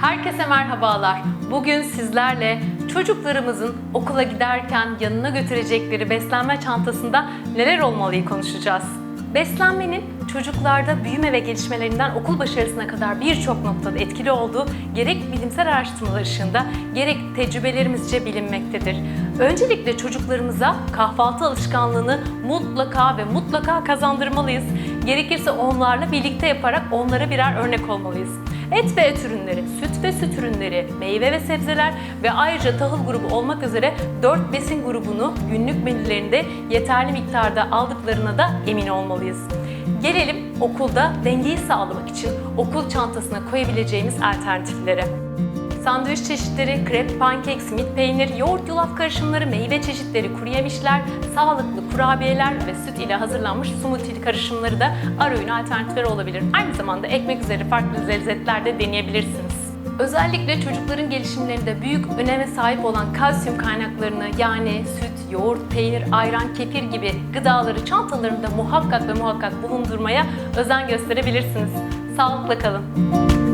Herkese merhabalar. Bugün sizlerle çocuklarımızın okula giderken yanına götürecekleri beslenme çantasında neler olmalıyı konuşacağız. Beslenmenin çocuklarda büyüme ve gelişmelerinden okul başarısına kadar birçok noktada etkili olduğu gerek bilimsel araştırmalar ışığında gerek tecrübelerimizce bilinmektedir. Öncelikle çocuklarımıza kahvaltı alışkanlığını mutlaka ve mutlaka kazandırmalıyız. Gerekirse onlarla birlikte yaparak onlara birer örnek olmalıyız. Et ve et ürünleri, süt ve süt ürünleri, meyve ve sebzeler ve ayrıca tahıl grubu olmak üzere 4 besin grubunu günlük menülerinde yeterli miktarda aldıklarına da emin olmalıyız. Gelelim okulda dengeyi sağlamak için okul çantasına koyabileceğimiz alternatiflere. Sandviç çeşitleri, krep, pankek, simit peynir, yoğurt yulaf karışımları, meyve çeşitleri, kuru yemişler, sağlıklı kurabiyeler ve süt ile hazırlanmış smoothie karışımları da ara öğün alternatifleri olabilir. Aynı zamanda ekmek üzeri farklı lezzetler de deneyebilirsiniz. Özellikle çocukların gelişimlerinde büyük öneme sahip olan kalsiyum kaynaklarını yani süt, yoğurt, peynir, ayran, kefir gibi gıdaları çantalarında muhakkak ve muhakkak bulundurmaya özen gösterebilirsiniz. Sağlıkla kalın.